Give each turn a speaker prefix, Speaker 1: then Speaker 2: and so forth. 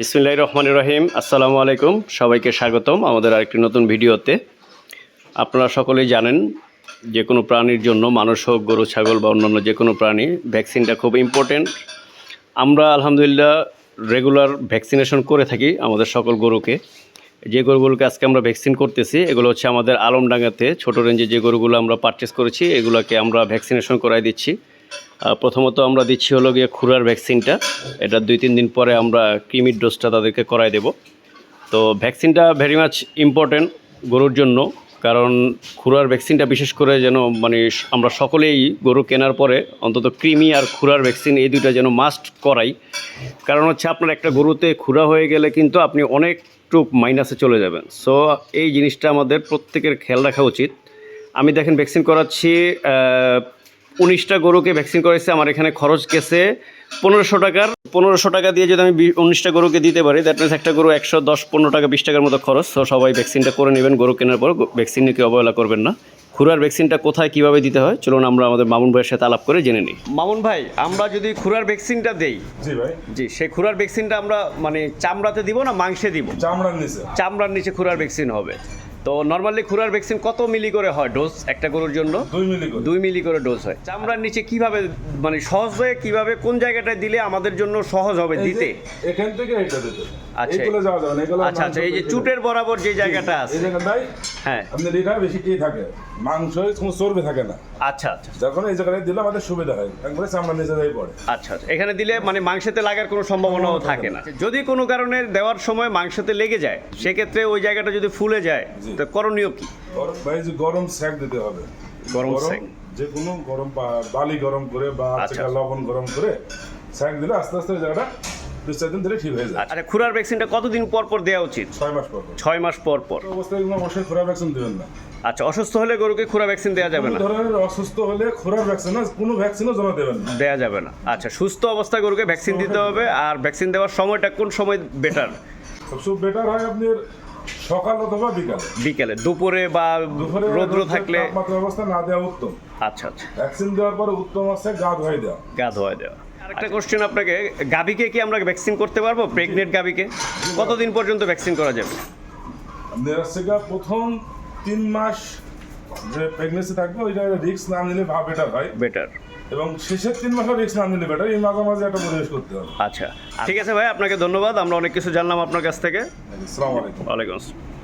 Speaker 1: বিসমিল্লাহ রহমান রহিম। আসসালামু আলাইকুম। সবাইকে স্বাগতম আমাদের আরেকটি নতুন ভিডিওতে। আপনারা সকলেই জানেন যে কোনো প্রাণীর জন্য, মানুষ হোক, গরু, ছাগল বা অন্যান্য যে কোনো প্রাণী, ভ্যাকসিনটা খুব ইম্পর্টেন্ট আমরা আলহামদুলিল্লাহ রেগুলার ভ্যাকসিনেশন করে থাকি আমাদের সকল গরুকে। যে গরুগুলোকে আজকে আমরা ভ্যাকসিন করতেছি, এগুলো হচ্ছে আমাদের আলমডাঙ্গাতে ছোটো রেঞ্জে যে গরুগুলো আমরা পারচেস করেছি, এগুলোকে আমরা ভ্যাকসিনেশন করাই দিচ্ছি। প্রথমত আমরা দিচ্ছি হলো গিয়ে খুরার ভ্যাকসিনটা। এটা দুই তিন দিন পরে আমরা ক্রিমির ডোজটা তাদেরকে করাই দেব। তো ভ্যাকসিনটা ভেরি মাচ ইম্পর্ট্যান্ট গরুর জন্য, কারণ খুরার ভ্যাকসিনটা বিশেষ করে যেন মানে আমরা সকলেই গরু কেনার পরে অন্তত কৃমি আর খুরার ভ্যাকসিন এই দুইটা যেন মাস্ট করাই। কারণ হচ্ছে আপনার একটা গরুতে খুরা হয়ে গেলে কিন্তু আপনি অনেকটু মাইনাসে চলে যাবেন। সো এই জিনিসটা আমাদের প্রত্যেকের খেয়াল রাখা উচিত। আমি দেখেন ভ্যাকসিন করাচ্ছি উনিশটা গরুকে ভ্যাকসিন করাইছে আমার এখানে খরচ গেছে পনেরোশো টাকার। পনেরোশো টাকা দিয়ে যদি আমি উনিশটা গরুকে দিতে পারি দ্যাট মিনস একটা গরু একশো দশ পনেরো টাকা বিশ টাকার মতো খরচ। তো সবাই ভ্যাকসিনটা করে নেবেন গরু কেনার পর। ভ্যাকসিন নিয়ে কেউ অবহেলা করবেন না। খুরার ভ্যাকসিনটা কোথায় কীভাবে দিতে হয়? চলুন আমরা আমাদের মামুন ভাইয়ের সাথে আলাপ করে জেনে নিই। মামুন ভাই আমরা যদি খুরার ভ্যাকসিনটা দেই
Speaker 2: জি ভাই।
Speaker 1: জি সেই খুরার ভ্যাকসিনটা আমরা মানে চামড়াতে দিব না মাংসে দিব?
Speaker 2: চামড়ার নিচে।
Speaker 1: চামড়ার নিচে খুরার ভ্যাকসিন হবে। তো নর্মালি খুরার ভ্যাকসিন কত মিলি করে হয় ডোজ একটা গরুর জন্য?
Speaker 2: দুই মিলি করে।
Speaker 1: ডোজ হয়। চামড়ার নিচে কীভাবে মানে সহজ হয়ে কীভাবে কোন জায়গাটায় দিলে আমাদের জন্য সহজ হবে দিতে?
Speaker 2: এখান থেকে এটা দিতে।
Speaker 1: আচ্ছা। আচ্ছা আচ্ছা এই যে চুটের বরাবর যে জায়গাটা আছে। হ্যাঁ।
Speaker 2: আপনার এটা বেশি কি থাকে? মাংস কোনো চর্বি থাকে না।
Speaker 1: আচ্ছা আচ্ছা।
Speaker 2: যখন এই জায়গায় দিলে আমাদের সুবিধা হয় একবারে চামড়ার নিচে যাই পড়ে।
Speaker 1: আচ্ছা আচ্ছা। এখানে দিলে মানে মাংসতে লাগার কোনো সম্ভাবনাও থাকে না। যদি কোনো কারণে দেওয়ার সময় মাংসতে লেগে যায় সেক্ষেত্রে ওই জায়গাটা যদি ফুলে যায়
Speaker 2: জি।
Speaker 1: তো করণীয় কি?
Speaker 2: গরম ভাই যে গরম স্যাক দিতে হবে।
Speaker 1: গরম
Speaker 2: যে কোনো গরম বালি গরম করে বা
Speaker 1: আচ্ছা।
Speaker 2: লবণ গরম করে স্যাক দিলে আস্তে আস্তে জায়গাটা দু চার দিন ধরে ঠিক হয়ে যায়।
Speaker 1: আচ্ছা খুরার ভ্যাকসিনটা কতদিন পর পর দেওয়া উচিত?
Speaker 2: ছয় মাস পর।
Speaker 1: ছয় মাস পর পর।
Speaker 2: অবস্থায় অবশ্যই খোরা ভ্যাকসিন দেবেন না।
Speaker 1: আচ্ছা অসুস্থ হলে গরুকে খুরা ভ্যাকসিন দেওয়া যাবে না?
Speaker 2: ধরনের অসুস্থ হলে খোরার ভ্যাকসিন কোনো ভ্যাকসিনও জমা দেবেন না।
Speaker 1: দেওয়া যাবে না। আচ্ছা সুস্থ অবস্থায় গরুকে ভ্যাকসিন দিতে হবে আর ভ্যাকসিন দেওয়ার সময়টা কোন সময় বেটার
Speaker 2: সবচেয়ে বেটার হয় আপনার সকাল অথবা বিকাল।
Speaker 1: বিকেলে দুপুরে বা রৌদ্র থাকলে
Speaker 2: তাপমাত্রা অবস্থা না দেওয়া উত্তম।
Speaker 1: আচ্ছা আচ্ছা।
Speaker 2: ভ্যাকসিন দেওয়ার পরে উত্তম আছে গা ধোয়াই দেওয়া।
Speaker 1: গা ধোয়া দেওয়া। আরেকটা কোশ্চেন আপনাকে গাভীকে কি আমরা ভ্যাকসিন করতে পারব? প্রেগনেন্ট গাভীকে? কতদিন পর্যন্ত ভ্যাকসিন করা যাবে?
Speaker 2: হচ্ছে প্রথম তিন মাস যে প্রেগনেন্সি থাকবে ওইটা রিস্ক না নিলে বেটার হয়।
Speaker 1: বেটার
Speaker 2: এবং শেষের তিন মাসও রিস্ক না নিলে বেটার এই মাঝামাঝি একটা পরিবেশ করতে হবে।
Speaker 1: আচ্ছা ঠিক আছে ভাই আপনাকে ধন্যবাদ আমরা অনেক কিছু জানলাম আপনার কাছ থেকে।
Speaker 2: আসসালামু আলাইকুম।
Speaker 1: ওয়ালাইকুম আসসালাম।